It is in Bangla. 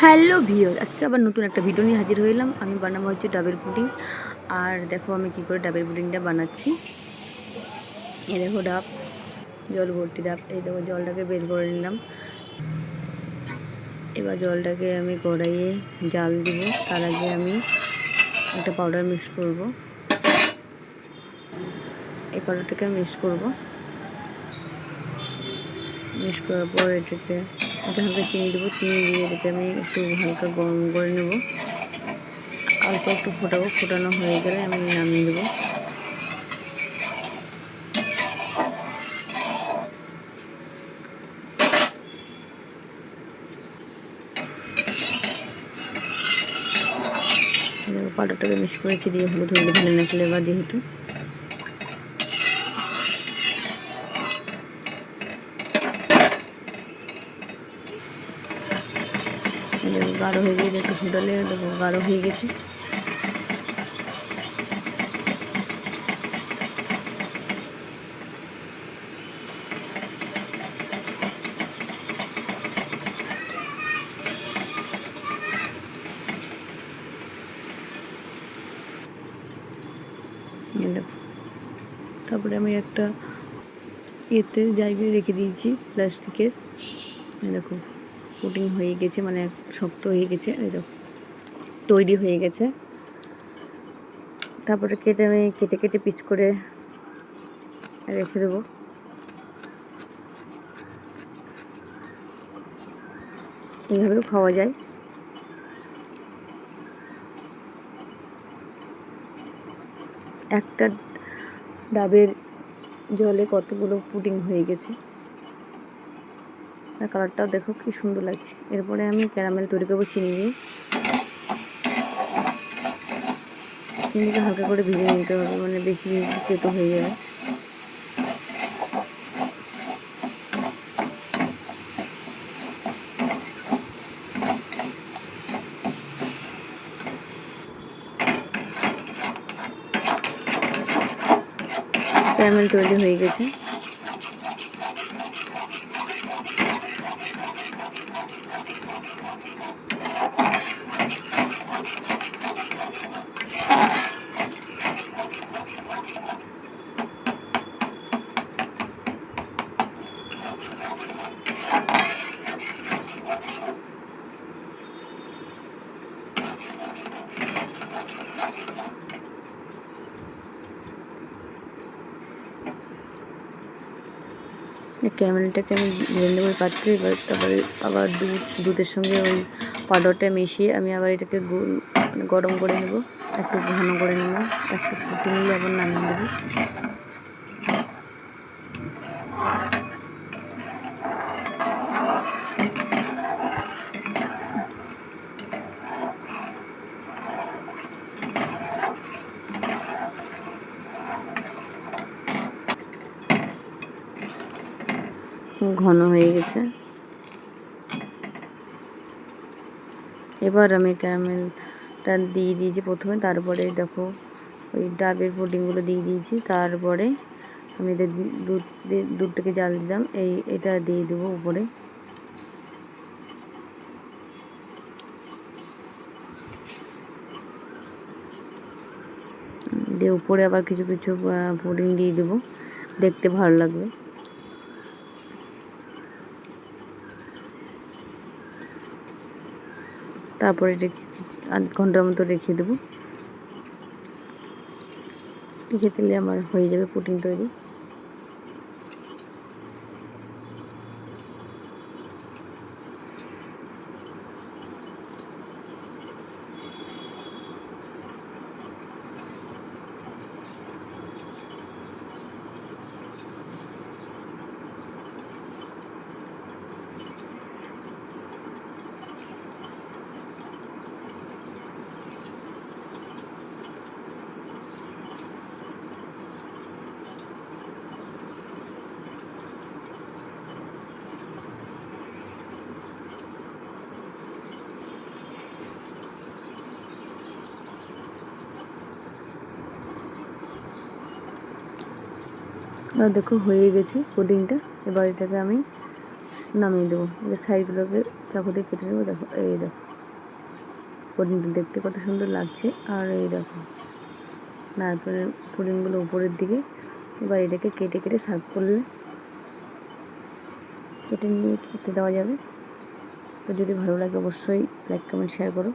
হ্যালো ভিও আজকে আবার নতুন একটা ভিডিও নিয়ে হাজির হইলাম। আমি বানাবো হচ্ছে ডাবের পুডিং আর দেখো আমি কি করে ডাবের পুডিংটা বানাচ্ছি। এই দেখো ডাব, জল ভর্তি ডাব। এই দেখো জলটাকে বের করে নিলাম। এবার জলটাকে আমি কড়াইয়ে জাল দিব। তার আগে আমি একটা পাউডার মিক্স করব। এই পাউডারটাকে মিক্স করব। মিক্স করার পর এটাকে এটা হালকা চিনি দেবো। চিনি দিয়ে এটাকে আমি একটু হালকা গরম করে নেব। অল্প একটু ফোটাবো। ফোটানো হয়ে গেলে আমি নামিয়ে দেবো। পাউডারটাকে মিক্স করেছি, দিয়ে হলুদ হলুদ ভ্যানিলা ফ্লেভার যেহেতু। দেখো গাঢ় হয়ে গিয়ে একটু ফুটালে দেখো গাঢ় হয়ে গেছে। তারপরে আমি একটা এতে জায়গায় রেখে দিয়েছি, প্লাস্টিকের। দেখো। পুটিং হয়ে গেছে মানে শক্ত হয়ে গেছে দেখো, তৈরি হয়ে গেছে। তারপরে কেটে আমি কেটে কেটে পিস করে রেখে দেবো। এইভাবেও খাওয়া যায়। একটা ডাবের জলে কতগুলো পুডিং হয়ে গেছে? আর কালারটাও দেখো কি সুন্দর লাগছে। এরপরে আমি ক্যারামেল তৈরি করব চিনি দিয়ে। চিনিটা হালকা করে ভিজে নিতে হবে মানে বেশি তেতো হয়ে যাবে। ক্যারামেল তৈরি হয়ে গেছে। Thank you. ক্যামেলটাকে আমি ভেঙে নেব পাচ্ছি, এবার তারপরে আবার দুধ, দুধের সঙ্গে ওই পাউডারটা মিশিয়ে আমি আবার এটাকে মানে গরম করে নেব, একটু ঘন করে নেব, একটু ফুটে নিয়ে আবার নামিয়ে দেবো ঘন হয়ে গেছে। এবার আমি ক্যারামেলটা দিয়ে দিয়েছি প্রথমে, তারপরে দেখো ওই ডাবের পুডিংগুলো দিয়ে দিয়েছি, তারপরে আমি এদের দুধ দুধটাকে জাল দিলাম, এই, এটা দিয়ে দেবো উপরে। দিয়ে উপরে আবার কিছু কিছু পুডিং দিয়ে দেবো, দেখতে ভালো লাগবে। তারপরে রেখে আধ ঘণ্টার মতো রেখে দেবো। রেখে দিলে আমার হয়ে যাবে পুটিং তৈরি। দেখো, হয়ে গেছে পুডিংটা এবার এটাকে আমি নামিয়ে দেবো। এবার সাইডগুলোকে চাকু দিয়ে কেটে নেব। দেখো, এই দেখো পুডিংটা দেখতে কত সুন্দর লাগছে। আর এই দেখো নারকেলের পুডিংগুলো উপরের দিকে। এবার এটাকে কেটে কেটে সার্ভ করলে কেটে নিয়ে খেতে দেওয়া যাবে। তো যদি ভালো লাগে, অবশ্যই লাইক কমেন্ট শেয়ার করো।